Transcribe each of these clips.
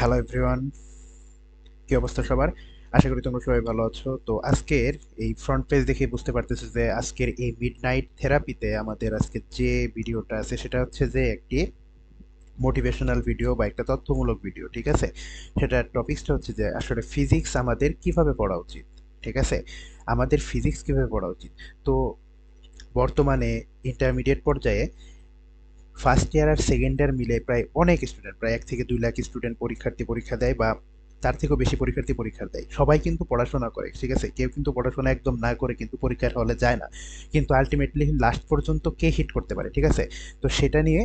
Hello everyone কি অবস্থা সবার? আশা করি তোমরা সবাই ভালো আছো। তো আজকের এই ফ্রন্ট পেজ দেখে বুঝতে পারতেছো যে আজকের এই মিড নাইট থেরাপিতে আমাদের আজকে যে ভিডিওটা আছে, সেটা হচ্ছে যে একটি মোটিভেশনাল ভিডিও বা একটা তথ্যমূলক ভিডিও ঠিক আছে? সেটার টপিকসটা হচ্ছে যে আসলে ফিজিক্স আমাদের কীভাবে পড়া উচিত, ঠিক আছে? আমাদের ফিজিক্স কীভাবে পড়া উচিত? তো বর্তমানে ইন্টারমিডিয়েট পর্যায়ে ফার্স্ট ইয়ার আর সেকেন্ড ইয়ার মিলে প্রায় অনেক স্টুডেন্ট প্রায় এক থেকে দুই লাখ স্টুডেন্ট পরীক্ষার্থী পরীক্ষা দেয় বা তার থেকেও বেশি পরীক্ষার্থী পরীক্ষা দেয়। সবাই কিন্তু পড়াশোনা করে, ঠিক আছে? কেউ কিন্তু পড়াশোনা একদম না করে কিন্তু পরীক্ষার হলে যায় না। কিন্তু আলটিমেটলি লাস্ট পর্যন্ত কে হিট করতে পারে, ঠিক আছে? তো সেটা নিয়ে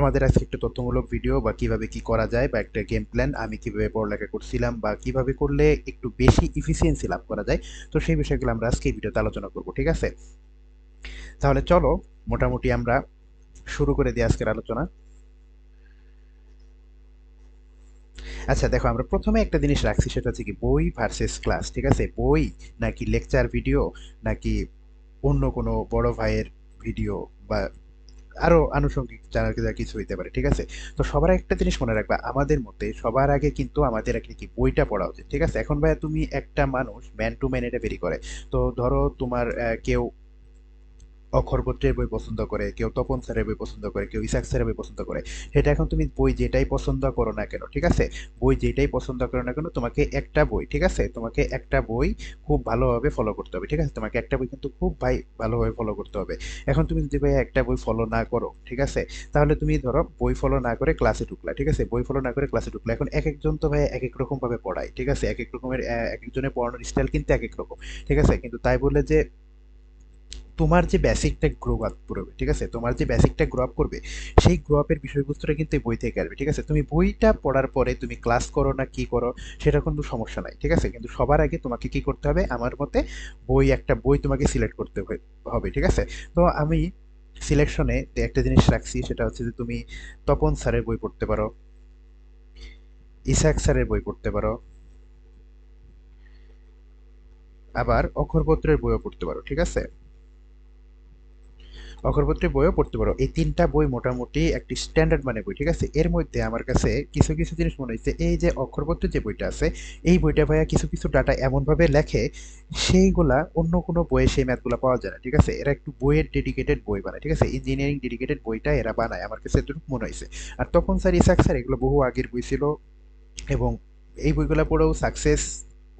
আমাদের আজকে একটা তথ্যমূলক ভিডিও বা কীভাবে কি করা যায় বা একটা গেম প্ল্যান আমি কীভাবে পড়ালেখা করছিলাম বা কীভাবে করলে একটু বেশি ইফিসিয়েন্সি লাভ করা যায়, তো সেই বিষয়গুলো আমরা আজকে এই ভিডিওতে আলোচনা করব, ঠিক আছে? তাহলে চলো, মোটামুটি আমরা শুরু করে দিই আজকের আলোচনা। আচ্ছা দেখো আমরা প্রথমে একটা জিনিস রাখছি সেটা হচ্ছে কি বই ভার্সেস ক্লাস ঠিক আছে? বই নাকি লেকচার ভিডিও নাকি অন্য কোনো বড় ভাইয়ের ভিডিও বা আরও আনুষঙ্গিক জানার যা কিছু হইতে পারে ঠিক আছে? তো সবার একটা জিনিস মনে রাখবা আমাদের মধ্যে সবার আগে কিন্তু আমাদের আগে কি বইটা পড়া উচিত ঠিক আছে? এখন ভাইয়া তুমি একটা মানুষ ম্যান টু ম্যান এটা বেরি করে। তো ধরো তোমার আহ, কেউ অক্ষরপত্রের বই পছন্দ করে, কেউ তপন স্যারের বই পছন্দ করে, কেউ ইসাক স্যারের বই পছন্দ করে। সেটা এখন তুমি বই যেটাই পছন্দ করো না কেন, ঠিক আছে? বই যেটাই পছন্দ করো না কেন, তোমাকে একটা বই, ঠিক আছে? তোমাকে একটা বই খুব ভালোভাবে ফলো করতে হবে, ঠিক আছে? তোমাকে একটা বই কিন্তু খুব ভাই ভালোভাবে ফলো করতে হবে। এখন তুমি যদি ভাই একটা বই ফলো না করো, ঠিক আছে? তাহলে তুমি ধরো বই ফলো না করে ক্লাসে ঢুকলা, ঠিক আছে? বই ফলো না করে ক্লাসে ঢুকলা। এখন এক একজন তো ভাই এক এক রকম ভাবে পড়ায়, ঠিক আছে? এক এক রকমের এক একজনের পড়ানোর স্টাইল কিন্তু এক এক রকম, ঠিক আছে? কিন্তু তাই বলে যে তোমার যে বেসিকটা গ্রো আপ করবে ঠিক আছে? তোমার যে বেসিকটা গ্রো আপ করবে সেই গ্রো আপের বিষয়বস্তুটা কিন্তু বই থেকে আসবে ঠিক আছে? তুমি বইটা পড়ার পরে তুমি ক্লাস করো না কি করো সেটা কিন্তু সমস্যা নাই ঠিক আছে? কিন্তু সবার আগে তোমাকে কি করতে হবে? আমার মতে বই একটা বই তোমাকে সিলেক্ট করতে হবে, ঠিক আছে? তো আমি সিলেকশনে একটা জিনিস রাখছি সেটা হচ্ছে যে তুমি তপন স্যারের বই পড়তে পারো ইসাক স্যারের বই পড়তে পারো আবার অক্ষরপত্রের বইও পড়তে পারো ঠিক আছে? অক্ষরপত্রের বইও পড়তে পারো। এই তিনটা বই মোটামুটি একটি স্ট্যান্ডার্ড মানে বই, ঠিক আছে? এর মধ্যে আমার কাছে কিছু কিছু জিনিস মনে হচ্ছে এই যে অক্ষরপত্রের যে বইটা আছে, এই বইটা ভাইয়া কিছু কিছু ডাটা এমনভাবে লেখে, সেইগুলা অন্য কোনো বইয়ে সেই ম্যাথগুলো পাওয়া যায় না, ঠিক আছে? এরা একটু বইয়ের ডেডিকেটেড বই বানায়, ঠিক আছে? ইঞ্জিনিয়ারিং ডেডিকেটেড বইটা এরা বানায়, আমার কাছে এতটুকু মনে হয়েছে আর তখন স্যার ইসাক স্যার এগুলো বহু আগের বই ছিল এবং এই বইগুলো পড়েও সাকসেস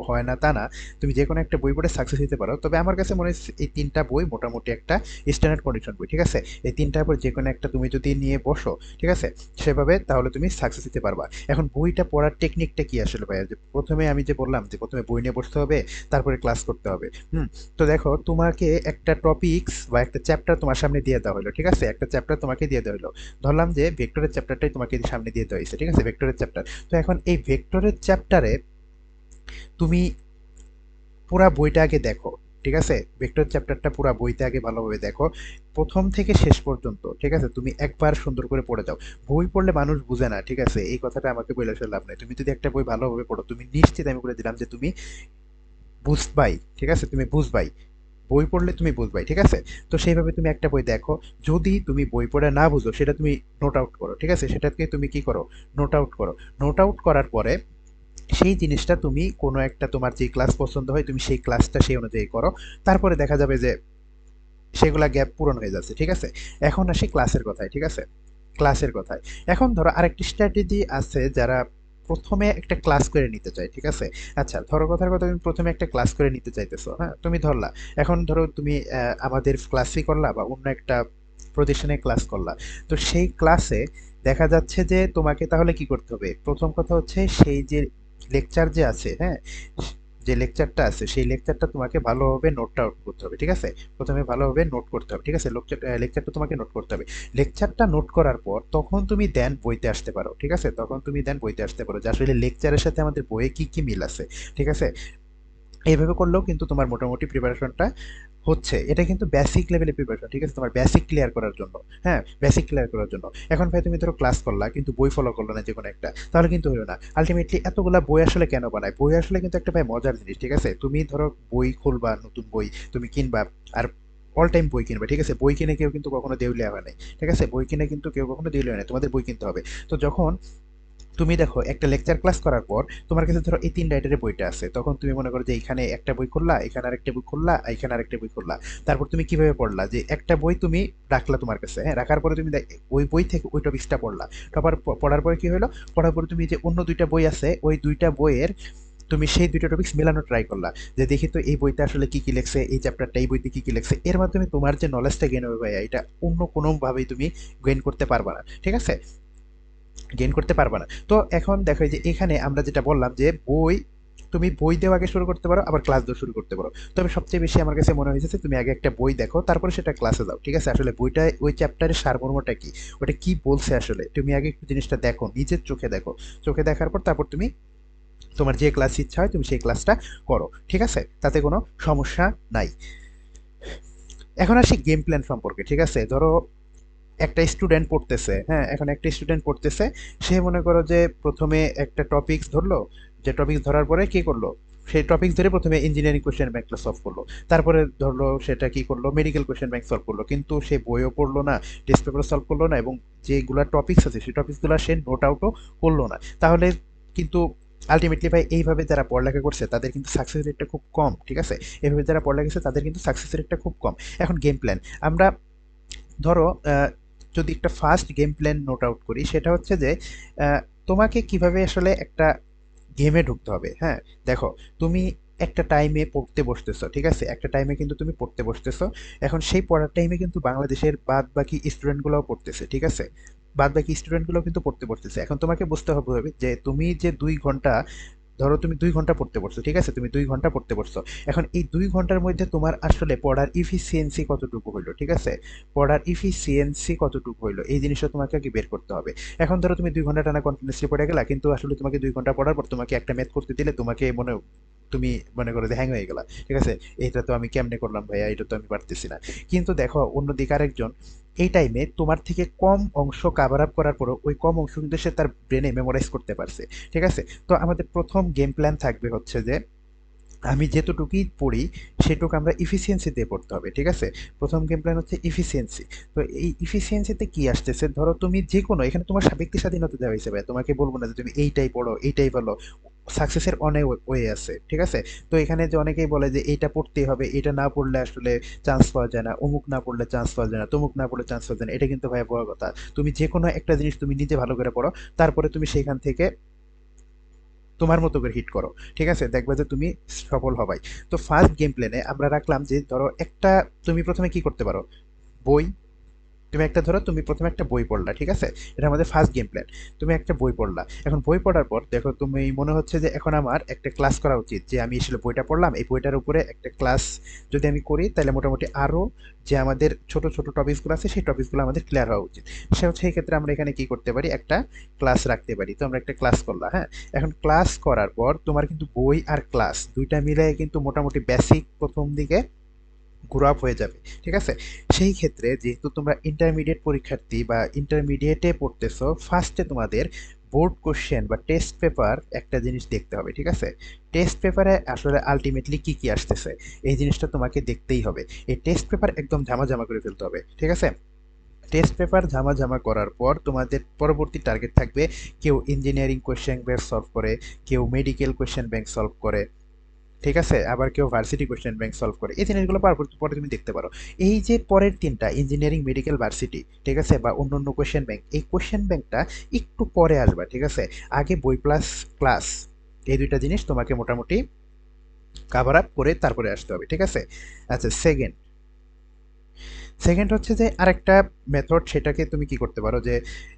হয় না, তা না। তুমি যে কোনো একটা বই পড়ে সাকসেস হতে পারো। তবে আমার কাছে মনে হয় এই তিনটা বই মোটামুটি একটা স্ট্যান্ডার্ড কন্ডিশন বই, ঠিক আছে? এই তিনটার পর যে কোনো একটা তুমি যদি নিয়ে বসো, ঠিক আছে? সেভাবে তাহলে তুমি সাকসেস হতে পারবা। এখন বইটা পড়ার টেকনিকটা কি আসলে ভাইয়া? যে প্রথমে আমি যে বললাম যে প্রথমে বই নিয়ে বসতে হবে, তারপরে ক্লাস করতে হবে। হুম? তো দেখো, তোমাকে একটা টপিকস বা একটা চ্যাপ্টার তোমার সামনে দিয়ে দেওয়া হলো, ঠিক আছে? একটা চ্যাপ্টার তোমাকে দিয়ে দেওয়া হলো। ধরলাম যে ভেক্টরের চ্যাপ্টারটাই তোমাকে সামনে দিয়ে দেওয়া হয়েছে, ঠিক আছে? ভেক্টরের চ্যাপ্টার তো এখন এই ভেক্টরের চ্যাপ্টারে তুমি পুরা বইটা আগে দেখো, ঠিক আছে? ভেক্টর চ্যাপ্টারটা পুরা বইতে আগে ভালোভাবে দেখো। প্রথম থেকে শেষ পর্যন্ত, ঠিক আছে? তুমি একবার সুন্দর করে পড়ে যাও। বই পড়লে মানুষ বুঝে না, ঠিক আছে? এই কথাটা আমাকে বলে লাভ নাই। তুমি যদি একটা বই ভালোভাবে পড়ো, তুমি নিশ্চিত আমি বলে দিলাম যে তুমি বুঝবাই, ঠিক আছে? তুমি বুঝবাই। বই পড়লে তুমি বুঝবাই, ঠিক আছে? তো সেইভাবে তুমি একটা বই দেখো। যদি তুমি বই পড়ে না বুঝো, সেটা তুমি নোট আউট করো, ঠিক আছে? সেটাকে তুমি কি করো? নোট আউট করো। নোট আউট করার পরে সেই জিনিসটা তুমি কোনো একটা তোমার যে ক্লাস পছন্দ হয়, তুমি সেই ক্লাসটা সেই অনুযায়ী করো। তারপরে দেখা যাবে যে সেগুলা গ্যাপ পূরণ হয়ে যাচ্ছে, ঠিক আছে? এখন আসি ক্লাসের কথায়, ঠিক আছে? ক্লাসের কথায়। এখন ধরো আরেকটি স্ট্র্যাটেজি আছে যারা প্রথমে একটা ক্লাস করে নিতে চায়, ঠিক আছে? আচ্ছা ধরো কথার কথা, তুমি প্রথমে একটা ক্লাস করে নিতে চাইতেছো হ্যাঁ? তুমি ধরলা, এখন ধরো তুমি আমাদের ক্লাসই করলা বা অন্য একটা প্রতিষ্ঠানে ক্লাস করলা। তো সেই ক্লাসে দেখা যাচ্ছে যে তোমাকে তাহলে কি করতে হবে? প্রথম কথা হচ্ছে সেই যে লেকচার যে আছে হ্যাঁ? যে লেকচারটা আছে, সেই লেকচারটা তোমাকে ভালোভাবে নোট আউট করতে হবে, ঠিক আছে? প্রথমে ভালোভাবে নোট করতে হবে, ঠিক আছে? লেকচারটা তোমাকে নোট করতে হবে। লেকচারটা নোট করার পর তখন তুমি দেন বইতে আসতে পারো, ঠিক আছে? তখন তুমি দেন বইতে আসতে পারো যে আসলে লেকচারের সাথে আমাদের বইয়ে কি কি মিল আছে, ঠিক আছে? এইভাবে করলেও কিন্তু তোমার মোটামুটি প্রিপারেশনটা হচ্ছে, এটা কিন্তু বেসিক লেভেলের প্রিপারেশন ঠিক আছে? তোমার বেসিক ক্লিয়ার করার জন্য হ্যাঁ? বেসিক ক্লিয়ার করার জন্য। এখন ভাই, তুমি ধরো ক্লাস করলা, কিন্তু বই ফলো করল না যে কোনো একটা, তাহলে কিন্তু হলো না। আলটিমেটলি এতগুলা বই আসলে কেন বানায়? বই আসলে কিন্তু একটা ভাই মজার জিনিস, ঠিক আছে? তুমি ধরো বই খুলবা, নতুন বই তুমি কিনবা, আর অল টাইম বই কিনবে, ঠিক আছে? বই কিনে কেউ কিন্তু কখনো দেউলিয়া হয় নাই, ঠিক আছে? বই কিনে কিন্তু কেউ কখনো দেউলিয়া হয় নাই, তোমাদের বই কিনতে হবে। তো যখন তুমি দেখো, একটা লেকচার ক্লাস করার পর তোমার কাছে ধরো এই তিন রাইটারের বইটা আছে। তখন তুমি মনে করো যে এখানে একটা বই খুললা, এখানে আরেকটা বই খুললা, এখানে আরেকটা বই খুললা। তারপর তুমি কীভাবে পড়লা? যে একটা বই তুমি রাখলা তোমার কাছে হ্যাঁ? রাখার পরে তুমি ওই বই থেকে ওই টপিক্সটা পড়লা। প- পড়ার পরে কি হলো পড়ার পরে তুমি যে অন্য দুইটা বই আছে, ওই দুইটা বইয়ের তুমি সেই দুইটা টপিক্স মেলানো ট্রাই করলা। যে দেখি তো এই বইতে আসলে কি কি লেখছে, এই চ্যাপ্টারটা এই বইতে কী কী লেখছে। এর মাধ্যমে তোমার যে নলেজটা গেন হবে ভাইয়া, এটা অন্য কোনোভাবেই তুমি গেইন করতে পারবা না। ঠিক আছে? গেইন করতে পারবা না। তো এখন দেখো যে এখানে আমরা যেটা বললাম যে বই, তুমি বই দেওয়া আগে শুরু করতে পারো, আবার ক্লাস দেওয়া শুরু করতে পারো। তবে সবচেয়ে বেশি আমার কাছে মনে হয়েছে তুমি আগে একটা বই দেখো, তারপরে সেটা ক্লাসে দাও ঠিক আছে? আসলে বইটা, ওই চ্যাপ্টারের সারমর্মটা কি? ওটা কি বলছে আসলে? তুমি আগে একটু জিনিসটা দেখো, নিজের চোখে দেখো। চোখে দেখার পর তারপর তুমি তোমার যে ক্লাস ইচ্ছা হয় তুমি সেই ক্লাসটা করো, ঠিক আছে? তাতে কোনো সমস্যা নাই। এখন আসি গেম প্ল্যান সম্পর্কে, ঠিক আছে? ধরো একটা স্টুডেন্ট পড়তেছে হ্যাঁ এখন একটা স্টুডেন্ট পড়তেছে, সে মনে করো যে প্রথমে একটা টপিকস ধরলো, যে টপিকস ধরার পরে কি করল? সেই টপিকস ধরে প্রথমে ইঞ্জিনিয়ারিং কোয়েশ্চেন ব্যাংকটা সলভ করল, তারপরে ধরলো সেটা কি করল? মেডিকেল কোশ্চেন ব্যাংক সলভ করল, কিন্তু সে বইও পড়ল না টেস্ট পেপারও সলভ করল না, এবং যেগুলো টপিকস আছে সেই টপিকসগুলো সে নোট আউটও করল না। তাহলে কিন্তু আলটিমেটলি ভাই, এইভাবে যারা পড়ালেখা করছে, তাদের কিন্তু সাকসেস রেটটা খুব কম, ঠিক আছে? এইভাবে যারা পড়ালেখা করছে, তাদের কিন্তু সাকসেস রেটটা খুব কম। এখন গেম প্ল্যান আমরা ধরো যদি একটা first game plan note out করি, সেটা হচ্ছে যে তোমাকে কীভাবে আসলে একটা গেমে ঢুকতে হবে হ্যাঁ? দেখো, তুমি একটা টাইমে পড়তে বসতেছো, ঠিক আছে? একটা টাইমে কিন্তু তুমি পড়তে বসতেছো। এখন সেই পড়ার টাইমে কিন্তু বাংলাদেশের বাদ বাকি স্টুডেন্টগুলোও পড়তেছে, ঠিক আছে? বাদ বাকি স্টুডেন্টগুলো কিন্তু পড়তে বসতেছে। এখন তোমাকে বুঝতে হবে যে, তুমি যে দুই ঘণ্টা ধরো তুমি দুই ঘণ্টা পড়তে বসছো ঠিক আছে? তুমি দুই ঘণ্টা পড়তে বসছো এখন এই দুই ঘণ্টার মধ্যে তোমার আসলে পড়ার ইফিসিয়েন্সি কতটুকু হইল, ঠিক আছে? পড়ার ইফিসিয়েন্সি কতটুকু হইল, এই জিনিসটা তোমাকে আগে বের করতে হবে। এখন ধরো তুমি দুই ঘণ্টা টানা কন্টিনিউসলি পড়ে গেলা, কিন্তু আসলে তোমাকে দুই ঘণ্টা পড়ার পর তোমাকে একটা ম্যাথ করতে দিলে তোমাকে মনে, তুমি মনে করো যে হ্যাং হয়ে গেলা, ঠিক আছে? এটা তো আমি কেমনে করলাম ভাইয়া? এটা তো আমি পারতেছি না। কিন্তু দেখো, অন্যদিকে আরেকজন এই টাইমে তোমার থেকে কম অংশ কাভার আপ করার পরও ওই কম অংশ কিন্তু সে তার ব্রেনে মেমোরাইজ করতে পারছে, ঠিক আছে? তো আমাদের প্রথম গেম প্ল্যান থাকবে হচ্ছে যে আমি যেতটুকুই পড়ি, সেটুকু আমরা ইফিসিয়েন্সি দিয়ে পড়তে হবে, ঠিক আছে? প্রথম গেম প্ল্যান হচ্ছে ইফিসিয়েন্সি তো এই ইফিসিয়েন্সিতে কি আসতেছে? ধরো তুমি যে কোনো এখানে তোমার ব্যক্তি স্বাধীনতা দেওয়া হিসেবে, তোমাকে বলব না যে তুমি এইটাই পড়ো, এইটাই বলো সাকসেসের অনেক ওয়ে আছে, ঠিক আছে? তো এখানে যে অনেকেই বলে যে এইটা পড়তেই হবে, এটা না পড়লে আসলে চান্স পাওয়া যায় না, অমুক না পড়লে চান্স পাওয়া যায় না, তমুক না পড়লে চান্স পাওয়া যায় না, এটা কিন্তু ভাই বড় কথা। তুমি যে কোনো একটা জিনিস তুমি নিজে ভালো করে পড়ো, তারপরে তুমি সেখান থেকে তোমার মতো করে হিট করো। ঠিক আছে? দেখবে যে তুমি সফল হবাই। তো ফার্স্ট গেম প্ল্যানে আমরা রাখলাম যে, ধরো একটা তুমি প্রথমে কি করতে পারো? বই তুমি একটা ধরো, তুমি প্রথমে একটা বই পড়লা, ঠিক আছে? এটা আমাদের ফার্স্ট গেম প্ল্যান তুমি একটা বই পড়লা। এখন বই পড়ার পর, দেখো, তুমি মনে হচ্ছে যে এখন আমার একটা ক্লাস করা উচিত, যে আমি আসলে বইটা পড়লাম, এই বইটার উপরে একটা ক্লাস যদি আমি করি, তাহলে মোটামুটি আরও যে আমাদের ছোট ছোট টপিকসগুলো আছে, সেই টপিকসগুলো আমাদের ক্লিয়ার হওয়া উচিত। সে সেই ক্ষেত্রে আমরা এখানে কি করতে পারি? একটা ক্লাস রাখতে পারি। তো আমরা একটা ক্লাস করলাম হ্যাঁ? এখন ক্লাস করার পর তোমার কিন্তু বই আর ক্লাস দুইটা মিলে কিন্তু মোটামুটি বেসিক প্রথম দিকে গ্রো হয়ে যাবে, ঠিক আছে? সেই ক্ষেত্রে যেহেতু তোমরা ইন্টারমিডিয়েট পরীক্ষার্থী বা ইন্টারমিডিয়েটে পড়তেছো ফার্স্টে তোমাদের বোর্ড কোশ্চেন বা টেস্ট পেপার একটা জিনিস দেখতে হবে, ঠিক আছে? টেস্ট পেপারে আসলে আলটিমেটলি কি কি আসতেছে, এই জিনিসটা তোমাকে দেখতেই হবে। এই টেস্ট পেপার একদম ঝামাঝামা করে ফেলতে হবে, ঠিক আছে? টেস্ট পেপার ঝামাঝামা করার পর তোমাদের পরবর্তী টার্গেট থাকবে কেউ ইঞ্জিনিয়ারিং কোয়েশ্চেন ব্যাংক সলভ করে, কেউ মেডিকেল কোয়েশ্চেন ব্যাংক সলভ করে ঠিক আছে? আবার কেউ ভার্সিটি কোয়েশ্চেন ব্যাংক সলভ করে। এই জিনিসগুলো পার তুমি দেখতে পারো। এই যে পরের তিনটা ইঞ্জিনিয়ারিং মেডিকেল ভার্সিটি ঠিক আছে? বা অন্য অন্য কোয়েশ্চেন ব্যাংক এই কোয়েশ্চেন ব্যাংকটা একটু পরে আসবা, ঠিক আছে? আগে বই প্লাস ক্লাস এই দুইটা জিনিস তোমাকে মোটামুটি কাভার আপ করে তারপরে আসতে হবে, ঠিক আছে? আচ্ছা সেকেন্ড সেকেন্ড হচ্ছে যে আরেকটা মেথড সেটাকে তুমি কি করতে পারো? যে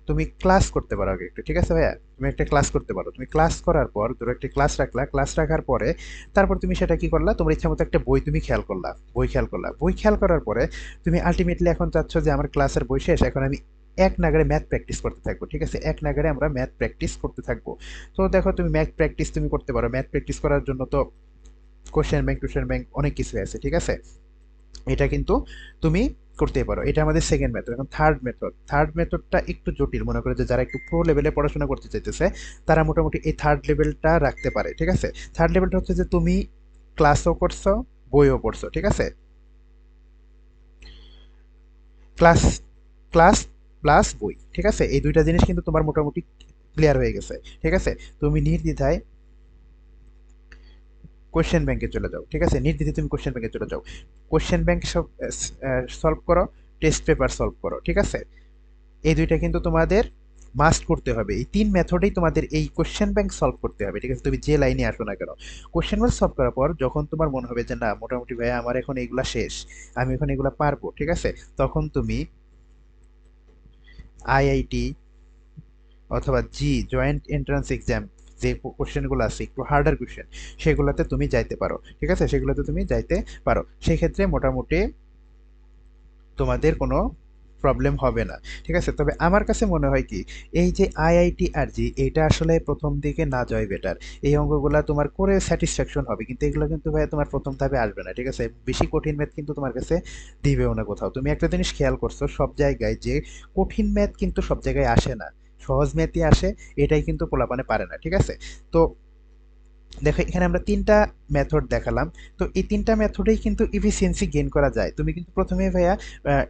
তুমি ক্লাস করতে পারো আগে একটু, ঠিক আছে ভাইয়া? তুমি একটা ক্লাস করতে পারো। তুমি ক্লাস করার পর ধরো একটা ক্লাস রাখলা ক্লাস রাখার পরে তারপর তুমি সেটা কি করলা? তোমার ইচ্ছা মতো একটা বই তুমি খেয়াল করলা, বই খেয়াল করলা। বই খেয়াল করার পরে তুমি আলটিমেটলি এখন চাচ্ছ যে আমার ক্লাসের বই শেষ, এখন আমি এক নাগারে ম্যাথ প্র্যাকটিস করতে থাকব, ঠিক আছে? এক নাগারে আমরা ম্যাথ প্র্যাকটিস করতে থাকব। তো দেখো তুমি ম্যাথ প্র্যাকটিস তুমি করতে পারো। ম্যাথ প্র্যাকটিস করার জন্য তো কোশ্চেন ব্যাংক টোশ্চেন ব্যাংক অনেক কিছু আছে, ঠিক আছে? এটা কিন্তু তুমি করতেই পারো। এটা আমাদের সেকেন্ড মেথড এখন থার্ড মেথড থার্ড মেথডটা একটু জটিল, মনে করে যে যারা একটু প্রো লেভেলে পড়াশোনা করতে চাইতেছে, তারা মোটামুটি এই থার্ড লেভেলটা রাখতে পারে, ঠিক আছে? থার্ড লেভেলটা হচ্ছে যে তুমি ক্লাসও করছ, বইও পড়ছো, ঠিক আছে? ক্লাস ক্লাস প্লাস বই, ঠিক আছে? এই দুইটা জিনিস কিন্তু তোমার মোটামুটি ক্লিয়ার হয়ে গেছে, ঠিক আছে? তুমি নির্দ্বিধায় কোশ্চেন ব্যাংকে চলে যাও, ঠিক আছে? নির্দ্বিধায় তুমি কোশ্চেন ব্যাংকে চলে যাও। কোশ্চেন ব্যাংক সব সলভ করো টেস্ট পেপার সলভ করো, ঠিক আছে? এই দুইটা কিন্তু তোমাদের মাস্ট করতে হবে। এই তিন মেথডেই তোমাদের এই কোশ্চেন ব্যাংক সলভ করতে হবে, ঠিক আছে? তুমি যে লাইনে আসো না কেন? কোশ্চেন ব্যাংক সলভ করার পর যখন তোমার মনে হবে যে, না, মোটামুটি ভাই আমার এখন এগুলা শেষ, আমি এখন এগুলা পারব ঠিক আছে? তখন তুমি আইআইটি অথবা জি জয়েন্ট এন্ট্রান্স এক্সাম যে কোশ্চেনগুলো আছে, একটু হার্ডার কোশ্চেন সেগুলোতে তুমি যাইতে পারো, ঠিক আছে? সেগুলোতে তুমি যাইতে পারো। সেই ক্ষেত্রে মোটামুটি তোমাদের কোনো প্রবলেম হবে না, ঠিক আছে? তবে আমার কাছে মনে হয় কি, এই যে আইআইটি আর জি, এটা আসলে প্রথম দিকে না যাওয়াই বেটার এই অঙ্কগুলো তোমার করে স্যাটিসফ্যাকশন হবে, কিন্তু এগুলো কিন্তু ভাই তোমার প্রথম ধাপে আসবে না, ঠিক আছে? বেশি কঠিন ম্যাথ কিন্তু তোমার কাছে দিবেও না কোথাও। তুমি একটা জিনিস খেয়াল করছ, সব জায়গায় যে কঠিন ম্যাথ কিন্তু সব জায়গায় আসে না। সহজ মেয়াদি আসে এটাই কিন্তু পোলাপানে পারে না ঠিক আছে? তো দেখো, এখানে আমরা তিনটা মেথড দেখালাম। তো এই তিনটা মেথডেই কিন্তু ইফিসিয়েন্সি গেইন করা যায়। তুমি কিন্তু প্রথমে ভাইয়া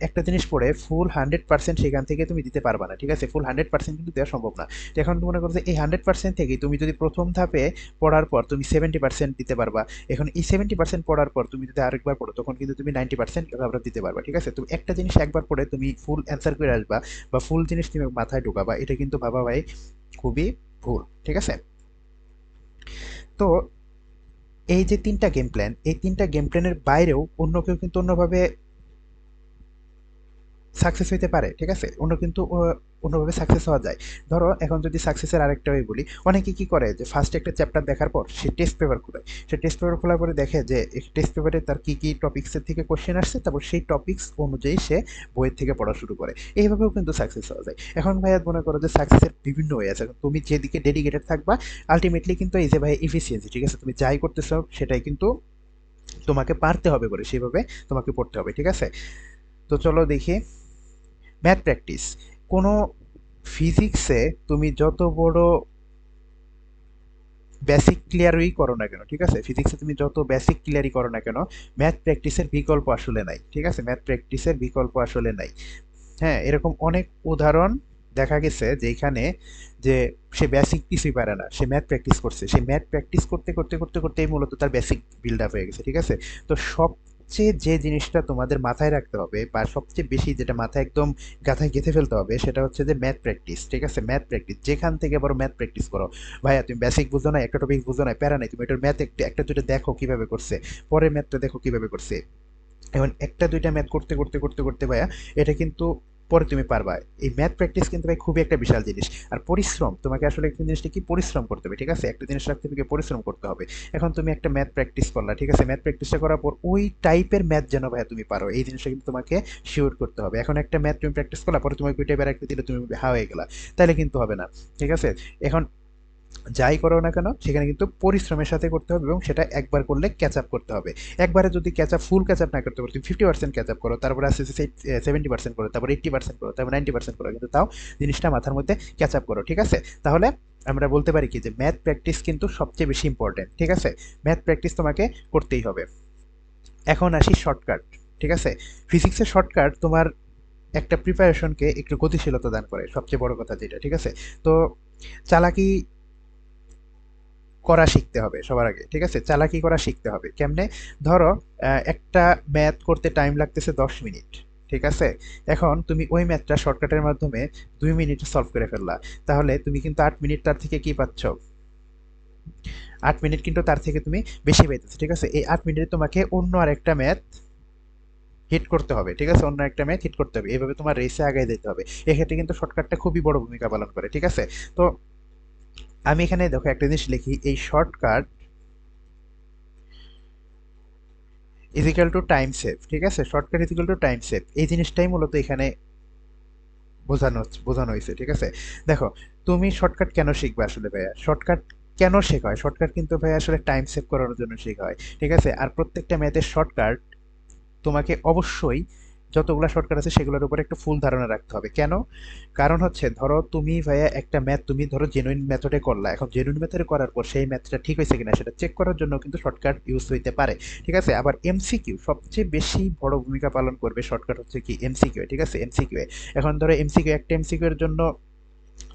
একটা জিনিস পড়ে ফুল হান্ড্রেড পার্সেন্ট সেখান থেকে তুমি দিতে পারবা না, ঠিক আছে? ফুল হান্ড্রেড পার্সেন্ট কিন্তু দেওয়া সম্ভব না। এখন মনে করো যে এই হান্ড্রেড পার্সেন্ট থেকে তুমি যদি প্রথম ধাপে পড়ার পর তুমি সেভেন্টি পার্সেন্ট দিতে পারবা। এখন এই সেভেন্টি পার্সেন্ট পড়ার পর তুমি যদি আরেকবার পড়ো, তখন কিন্তু তুমি নাইনটি পার্সেন্ট আবার দিতে পারবা, ঠিক আছে? তুমি একটা জিনিস একবার পড়ে তুমি ফুল অ্যান্সার করে আসবা বা ফুল জিনিস তুমি মাথায় ঢোকাবা, এটা কিন্তু ভাবা ভাই খুবই ভুল, ঠিক আছে? তো এই যে তিনটা গেম প্ল্যান এই তিনটা গেম প্ল্যানের বাইরেও অন্য কেউ কিন্তু অন্যভাবে সাকসেস হইতে পারে, ঠিক আছে? অন্য কিন্তু অন্যভাবে সাকসেস হওয়া যায়। ধরো, এখন যদি সাকসেসের আরেকটা ওই বলি, অনেকে কি করে যে ফার্স্ট একটা চ্যাপ্টার দেখার পর সে টেস্ট পেপার খোলে। সে টেস্ট পেপার খোলার পরে দেখে যে টেস্ট পেপারে তার কী কী টপিক্সের থেকে কোশ্চেন আসছে, তারপর সেই টপিক্স অনুযায়ী সে বইয়ের থেকে পড়া শুরু করে। এইভাবেও কিন্তু সাকসেস হওয়া যায়। এখন ভাইয়া মনে করো যে সাকসেসের বিভিন্ন ওয়ে আছে। তুমি যেদিকে ডেডিকেটেড থাকবা আলটিমেটলি কিন্তু এই যে ভাই ইফিসিয়েন্সি ঠিক আছে? তুমি যাই করতেছো, সেটাই কিন্তু তোমাকে পারতে হবে করে সেভাবে তোমাকে পড়তে হবে, ঠিক আছে? তো চলো দেখি। ম্যাথ প্র্যাকটিস কোনো ফিজিক্সে তুমি যত বড় বেসিক ক্লিয়ারই করো না কেন, ঠিক আছে? ফিজিক্সে তুমি যত বেসিক ক্লিয়ারই করো না কেন ম্যাথ প্র্যাকটিসের বিকল্প আসলে নাই, ঠিক আছে? ম্যাথ প্র্যাকটিসের বিকল্প আসলে নাই। হ্যাঁ এরকম অনেক উদাহরণ দেখা গেছে যেখানে যে সে বেসিক কিছুই পারে না, সে ম্যাথ প্র্যাকটিস করছে। সে ম্যাথ প্র্যাকটিস করতে করতে করতে, করতেই মূলত তার বেসিক বিল্ড আপ হয়ে গেছে, ঠিক আছে? তো সবচেয়ে যে জিনিসটা তোমাদের মাথায় রাখতে হবে বা সবচেয়ে বেশি যেটা মাথায় একদম গাথায় গেঁথে ফেলতে হবে সেটা হচ্ছে যে ম্যাথ প্র্যাকটিস ঠিক আছে? ম্যাথ প্র্যাকটিস যেখান থেকে বড় ম্যাথ প্র্যাকটিস করো। ভাইয়া, তুমি বেসিক বুঝো না একটা টপিক বুঝো না প্যারা নাই, তুমি এটার ম্যাথ একটা দুটো দেখো কীভাবে করছে। পরের ম্যাথটা দেখো কীভাবে করছে। এবং একটা দুইটা ম্যাথ করতে করতে করতে করতে ভাইয়া, এটা কিন্তু পরে তুমি পারবা। এই ম্যাথ প্র্যাকটিস কিন্তু ভাই খুবই একটা বিশাল জিনিস। আর পরিশ্রম, তোমাকে আসলে একটা জিনিসটা কি পরিশ্রম করতে হবে, ঠিক আছে? একটা জিনিস রাখতে হবে পরিশ্রম করতে হবে। এখন তুমি একটা ম্যাথ প্র্যাকটিস করলা, ঠিক আছে? ম্যাথ প্র্যাকটিসটা করার পর ওই টাইপের ম্যাথ যেন ভাই তুমি পারো, এই জিনিসটা কিন্তু তোমাকে শিওর করতে হবে। এখন একটা ম্যাথ তুমি প্র্যাকটিস করলা, পরে তোমাকে ওই টাইপের একটা দিলে তুমি হা হয়ে গেলা। তাহলে কিন্তু হবে না, ঠিক আছে? এখন যাই করো না কেন, সেখানে কিন্তু পরিশ্রমের সাথে করতে হবে এবং সেটা একবার করলে ক্যাচ আপ করতে হবে। একবারে যদি catch up full catch up না করতে পারো, তুমি ফিফটি পার্সেন্ট ক্যাচ আপ করো, তারপরে আস্তে আস্তে সেভেন্টি পার্সেন্ট করো, তারপর এইট্টি পার্সেন্ট করো, তারপর নাইনটি পার্সেন্ট করো, কিন্তু তাও জিনিসটা মাথার মধ্যে ক্যাচ আপ করো, ঠিক আছে? তাহলে আমরা বলতে পারি কি যে ম্যাথ প্র্যাকটিস কিন্তু সবচেয়ে বেশি ইম্পর্টেন্ট ঠিক আছে? ম্যাথ প্র্যাকটিস তোমাকে করতেই হবে। এখন আসি শর্টকাট ঠিক আছে? ফিজিক্সের শর্টকাট তোমার একটা প্রিপারেশনকে একটু গতিশীলতা দান করে, সবচেয়ে বড় কথা যেটা, ঠিক আছে? তো চালাকি করা শিখতে হবে সবার আগে, ঠিক আছে? চালাকি করা শিখতে হবে। কেমনে? ধরো একটা ম্যাথ করতে টাইম লাগতেছে দশ মিনিট, ঠিক আছে? এখন তুমি ওই ম্যাথটা শর্টকাটের মাধ্যমে দুই মিনিটে সলভ করে ফেললা। তাহলে তুমি কিন্তু আট মিনিট তার থেকে কি পাচ্ছ? আট মিনিট কিন্তু তার থেকে তুমি বেশি পাইতেছো, ঠিক আছে? এই আট মিনিটে তোমাকে অন্য আরেকটা ম্যাথ হিট করতে হবে, ঠিক আছে? অন্য একটা ম্যাথ হিট করতে হবে। এইভাবে তোমার রেসে আগায় যেতে হবে। এক্ষেত্রে কিন্তু শর্টকাটটা খুবই বড় ভূমিকা পালন করে, ঠিক আছে? তো আমি এখানে দেখো একটা জিনিস লিখি, এই shortcut is equal to time save ঠিক আছে? Shortcut is equal to time save এই জিনিসটাই মূলত এখানে বোঝানো বোঝানো হয়েছে, ঠিক আছে? দেখো, তুমি শর্টকাট কেন শিখবে আসলে ভাইয়া? শর্টকাট কেন শেখা হয় শর্টকাট কিন্তু ভাই আসলে টাইম সেভ করানোর জন্য শেখা হয় ঠিক আছে? আর প্রত্যেকটা ম্যাথের শর্টকাট তোমাকে অবশ্যই যতগুলো শর্টকাট আছে সেগুলোর উপর একটা ফুল ধারণা রাখতে হবে। কেন? কারণ হচ্ছে, ধরো তুমি ভাইয়া একটা ম্যাথ তুমি ধরো জেনুইন মেথডে করলা। এখন জেনুইন মেথডে করার পর সেই ম্যাথটা ঠিক হয়েছে কিনা সেটা চেক করার জন্য কিন্তু শর্টকাট ইউজ হইতে পারে। ঠিক আছে? আবার এমসিকিউ সবচেয়ে বেশি বড় ভূমিকা পালন করবে শর্টকাট হচ্ছে কি এমসিকিউ ঠিক আছে? এমসিকিউ এখন ধরো এমসিকিউ একটা এমসিকিউ এর জন্য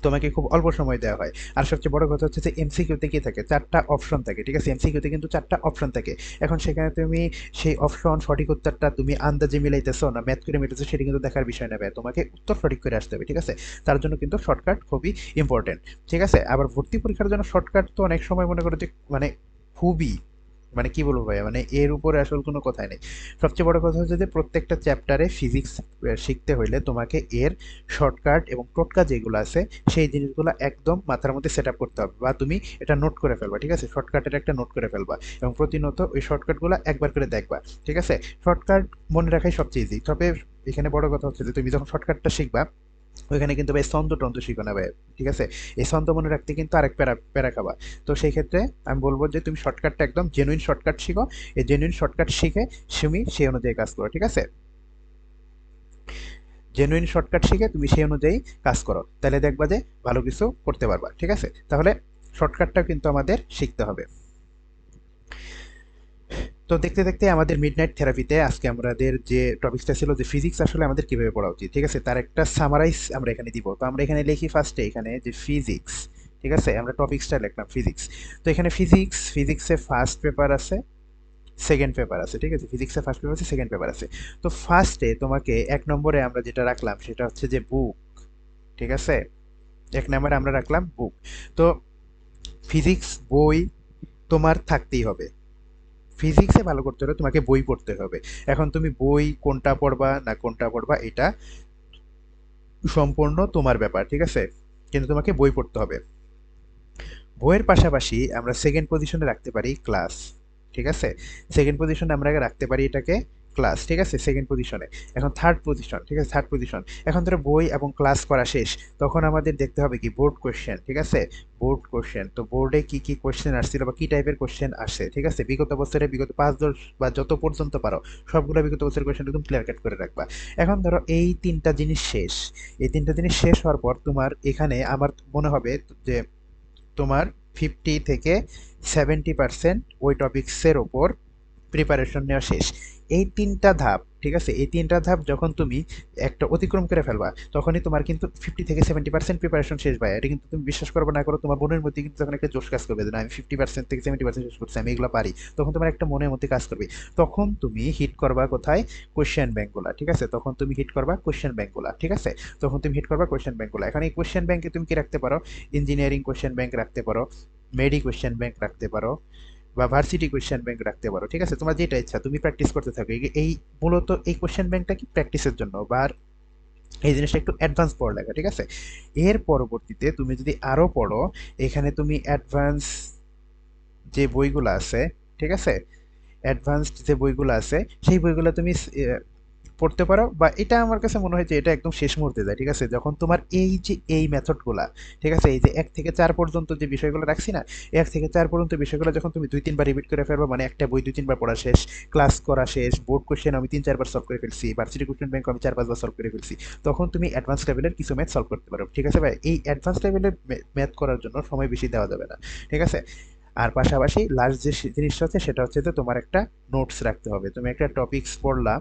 তোমাকে খুব অল্প সময় দেওয়া হয়। আর সবচেয়ে বড় কথা হচ্ছে যে এমসিকিউতে কি থাকে, চারটা অপশন থাকে, ঠিক আছে? এমসিকিউতে কিন্তু চারটা অপশন থাকে। এখন সেখানে তুমি সেই অপশন সঠিক উত্তরটা তুমি আন্দাজে মিলাইতেছো না ম্যাথ করে মিলাইতেছো, সেটা কিন্তু দেখার বিষয় নেবে তোমাকে উত্তর সঠিক করে আসতে হবে, ঠিক আছে? তার জন্য কিন্তু শর্টকাট খুবই ইম্পর্টেন্ট ঠিক আছে? আবার ভর্তি পরীক্ষার জন্য শর্টকাট তো অনেক সময় মনে করো যে মানে খুবই মানে কি বলব ভাইয়া? মানে এর উপরে আসলে কোনো কথাই নেই। সবচেয়ে বড় কথা হচ্ছে যে প্রত্যেকটা চ্যাপ্টারে ফিজিক্স শিখতে হইলে তোমাকে এর শর্টকাট এবং টোটকা যেগুলো আছে, সেই জিনিসগুলো একদম মাথার মধ্যে সেট করতে হবে বা তুমি এটা নোট করে ফেলবা, ঠিক আছে? শর্টকাটের একটা নোট করে ফেলবা এবং প্রতিনিয়ত ওই শর্টকাটগুলো একবার করে দেখবা, ঠিক আছে? শর্টকাট মনে রাখাই সবচেয়ে ইজি তবে এখানে বড় কথা হচ্ছে যে তুমি যখন শর্টকাটটা শিখবা ওইখানে কিন্তু ভাই ছন্দ টন্দ শিখো না ভাই, ঠিক আছে? এই ছন্দ মনে রাখতে কিন্তু আরেক প্যারা প্যারা খাবা। তো সেই ক্ষেত্রে আমি বলব যে তুমি শর্টকাটটা একদম জেনুইন শর্টকাট শিখো। এই জেনুইন শর্টকাট শিখে তুমি সেই অনুযায়ী কাজ করো, ঠিক আছে? জেনুইন শর্টকাট শিখে তুমি সেই অনুযায়ী কাজ করো। তাহলে দেখবা যে ভালো কিছু করতে পারবা, ঠিক আছে? তাহলে শর্টকাটটা কিন্তু আমাদের শিখতে হবে। তো দেখতে দেখতে আমাদের মিডনাইট থেরাপিতে আজকে আমাদের যে টপিকসটা ছিল যে ফিজিক্স আসলে আমাদের কীভাবে পড়া উচিত, ঠিক আছে? তার একটা সামারাইজ আমরা এখানে দিব। তো আমরা এখানে লিখি ফার্স্টে এখানে যে ফিজিক্স ঠিক আছে? আমরা টপিকসটা লিখলাম ফিজিক্স তো এখানে ফিজিক্স ফিজিক্সে ফার্স্ট পেপার আছে সেকেন্ড পেপার আছে, ঠিক আছে? ফিজিক্সে ফার্স্ট পেপার আছে সেকেন্ড পেপার আছে। তো ফার্স্টে তোমাকে এক নম্বরে আমরা যেটা রাখলাম সেটা হচ্ছে যে বুক ঠিক আছে? এক নম্বরে আমরা রাখলাম বুক তো ফিজিক্স বই তোমার থাকতেই হবে। ফিজিক্সে ভালো করতে হলে তোমাকে বই পড়তে হবে। এখন তুমি বই কোনটা পড়বা না কোনটা পড়বা, এটা সম্পূর্ণ তোমার ব্যাপার, ঠিক আছে? কিন্তু তোমাকে বই পড়তে হবে। বইয়ের পাশাপাশি আমরা সেকেন্ড পজিশনে রাখতে পারি ক্লাস ঠিক আছে? সেকেন্ড পজিশনে আমরা রাখতে পারি এটাকে ক্লাস ঠিক আছে? সেকেন্ড পজিশনে এখন থার্ড পজিশন ঠিক আছে? থার্ড পজিশন এখন ধরো বই এবং ক্লাস করা শেষ। তখন আমাদের দেখতে হবে কি? বোর্ড কোয়েশ্চেন ঠিক আছে? বোর্ড কোয়েশ্চেন তো বোর্ডে কি কি কোয়েশ্চেন আসছিল বা কি টাইপের কোয়েশ্চেন আসে, ঠিক আছে? বিগত বছরে বিগত পাঁচ দশ বা যত পর্যন্ত পারো, সবগুলো বিগত বছরের কোয়েশ্চেন একদম ক্লিয়ার কাট করে রাখবা। এখন ধরো এই তিনটা জিনিস শেষ। এই তিনটা জিনিস শেষ হওয়ার পর তোমার এখানে আমার মনে হবে যে তোমার ফিফটি থেকে সেভেন্টি পার্সেন্ট ওই টপিক্সের ওপর প্রিপারেশন নেওয়া শেষ। এই তিনটা ধাপ, ঠিক আছে? এই তিনটা ধাপ যখন তুমি একটা অতিক্রম করে ফেলবা, তখনই তোমার কিন্তু ফিফটি থেকে সেভেন্টি পার্সেন্ট প্রিপারেশন শেষ ভাই। এটা কিন্তু তুমি বিশ্বাস করব না করো, তোমার মনের মধ্যে কিন্তু তখন একটা জোশ কাজ করবে না, আমি ফিফটি পার্সেন্ট থেকে সেভেন্টি পার্সেন্ট শেষ করছি, আমি এগুলো পারি। তখন তোমার একটা মনের মধ্যে কাজ করবে। তখন তুমি হিট করবা কোথায়? কোয়েশ্চেন ব্যাঙ্কগুলা ঠিক আছে? তখন তুমি হিট করবা কোয়েশ্চেন ব্যাঙ্কগুলা ঠিক আছে? তখন তুমি হিট করবা কোয়েশ্চেন ব্যাঙ্কগুলা এখন এই কোয়েশ্চেন ব্যাঙ্কে তুমি কি রাখতে পারো? ইঞ্জিনিয়ারিং কোয়েশ্চেন ব্যাঙ্ক রাখতে পারো মেডি কোয়েশ্চেন ব্যাঙ্ক রাখতে পারো। বা ভার্সিটি কোয়েশ্চেন ব্যাংক রাখতে পারো, ঠিক আছে? তোমার যেটা ইচ্ছা, তুমি প্র্যাকটিস করতে থাকো। এই- মূলত এই কোয়েশ্চেন ব্যাংকটা কি প্র্যাকটিসের জন্য? বা এই জিনিসটা একটু অ্যাডভান্স পড়ালেখা ঠিক আছে? এর পরবর্তীতে তুমি যদি আরও পড়ো, এখানে তুমি অ্যাডভান্স যে বইগুলো আছে, ঠিক আছে? অ্যাডভান্সড যে বইগুলো আছে, সেই বইগুলো তুমি পড়তে পারো, বা এটা আমার কাছে মনে হয় যে এটা একদম শেষ মুহূর্তে যায়, ঠিক আছে? যখন তোমার এই যে এই মেথডগুলা, ঠিক আছে? এই যে এক থেকে চার পর্যন্ত যে বিষয়গুলো রাখছি না, এক থেকে চার পর্যন্ত বিষয়গুলো যখন তুমি দুই, তিনবার রিপিট করে ফেলবে মানে একটা বই দুই, তিনবার পড়া শেষ ক্লাস করা শেষ বোর্ড কোশ্চেন আমি তিন, চারবার সলভ করে ফেলছি ভার্সিটি কোশ্চেন ব্যাংক আমি চার পাঁচবার সলভ করে ফেলছি, তখন তুমি অ্যাডভান্স লেভেলের কিছু ম্যাথ সলভ করতে পারো, ঠিক আছে ভাই? এই অ্যাডভান্স লেভেলের ম্যাথ করার জন্য সময় বেশি দেওয়া যাবে না, ঠিক আছে? আর পাশাপাশি লাস্ট যে জিনিসটা হচ্ছে, সেটা হচ্ছে যে তোমার একটা নোটস রাখতে হবে, তুমি একটা টপিকস পড়লা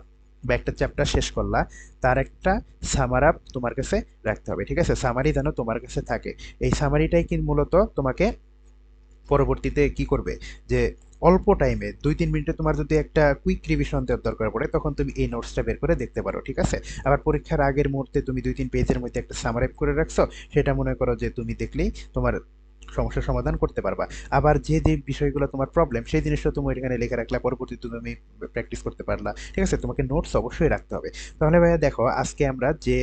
বা একটা চ্যাপ্টার শেষ করলা, তার একটা সামার আপ তোমার কাছে রাখতে হবে, ঠিক আছে? সামারি যেন তোমার কাছে থাকে। এই সামারিটাই কিন্তু মূলত তোমাকে পরবর্তীতে কি করবে? যে অল্প টাইমে দুই তিন মিনিটে তোমার যদি একটা কুইক রিভিশন দেওয়ার দরকার পড়ে, তখন তুমি এই নোটসটা বের করে দেখতে পারো, ঠিক আছে? আবার পরীক্ষার আগের মুহূর্তে তুমি দুই তিন পেজের মধ্যে একটা সামারাইভ করে রাখছো, সেটা মনে করো যে তুমি দেখলেই তোমার সমস্যার সমাধান করতে পারবা। আবার যে যে বিষয়গুলো তোমার প্রবলেম সেই জিনিসটা তুমি এখানে লেখা রাখলে পরবর্তীতে তুমি প্র্যাকটিস করতে পারলা। ঠিক আছে? তোমাকে নোটস অবশ্যই রাখতে হবে। তাহলে ভাইয়া দেখো, আজকে আমরা যে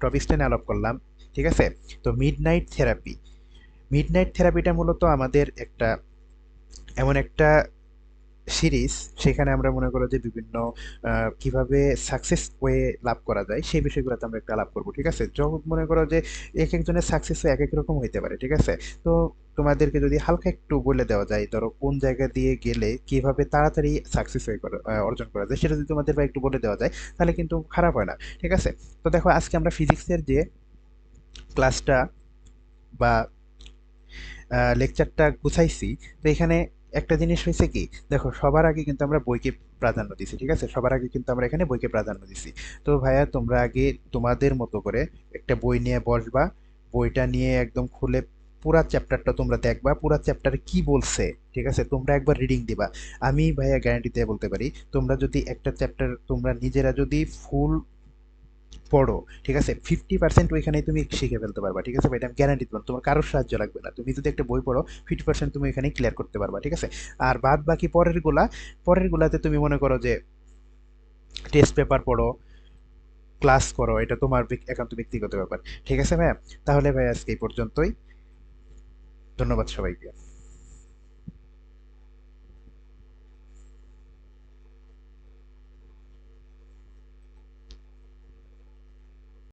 টপিকসটা নিয়ে আলাপ করলাম, ঠিক আছে? তো midnight therapy midnight থেরাপিটা মূলত আমাদের একটা, এমন একটা সিরিজ, সেখানে আমরা মনে করো যে বিভিন্ন কীভাবে সাকসেস ওয়ে লাভ করা যায়, সেই বিষয়গুলোতে আমরা একটা লাভ করব, ঠিক আছে? যখন মনে করো যে এক একজনের সাকসেস এক এক রকম হইতে পারে, ঠিক আছে? তো তোমাদেরকে যদি হালকা একটু বলে দেওয়া যায়, ধরো কোন জায়গা দিয়ে গেলে কীভাবে তাড়াতাড়ি সাকসেস হয়ে অর্জন করা যায়, সেটা যদি তোমাদের বা একটু বলে দেওয়া যায়, তাহলে কিন্তু খারাপ হয় না, ঠিক আছে? তো দেখো আজকে আমরা ফিজিক্সের যে ক্লাসটা বা লেকচারটা গুছাইছি, তো এখানে একটা জিনিস হয়েছে কি, দেখো, সবার আগে কিন্তু আমরা বইকে প্রাধান্য দিছি, ঠিক আছে? সবার আগে কিন্তু আমরা এখানে বইকে প্রাধান্য দিছি। তো ভাইয়া, তোমরা আগে তোমাদের মতো করে একটা বই নিয়ে বসবা, বইটা নিয়ে একদম খুলে পুরা চ্যাপ্টারটা তোমরা দেখবা, পুরা চ্যাপ্টারে কি বলছে, ঠিক আছে? তোমরা একবার রিডিং দিবা। আমি ভাইয়া গ্যারান্টি দিয়ে বলতে পারি, তোমরা যদি একটা চ্যাপ্টার, তোমরা নিজেরা যদি ফুল পড়ো, ঠিক আছে? ফিফটি পার্সেন্ট ওইখানে তুমি শিখে ফেলতে পারবা, ঠিক আছে? এটা আমি গ্যারান্টি দিলাম তোমার কারোর সাহায্য লাগবে না। তুমি যদি একটা বই পড়ো ফিফটি পার্সেন্ট তুমি এখানে ক্লিয়ার করতে পারবা, ঠিক আছে? আর বাদ বাকি পরেরগুলা, পরের গুলাতে তুমি মনে করো যে টেস্ট পেপার পড়ো ক্লাস করো, এটা তোমার একান্ত ব্যক্তিগত ব্যাপার, ঠিক আছে ভাইয়া? তাহলে ভাই, আজকে এই পর্যন্তই। ধন্যবাদ সবাইকে।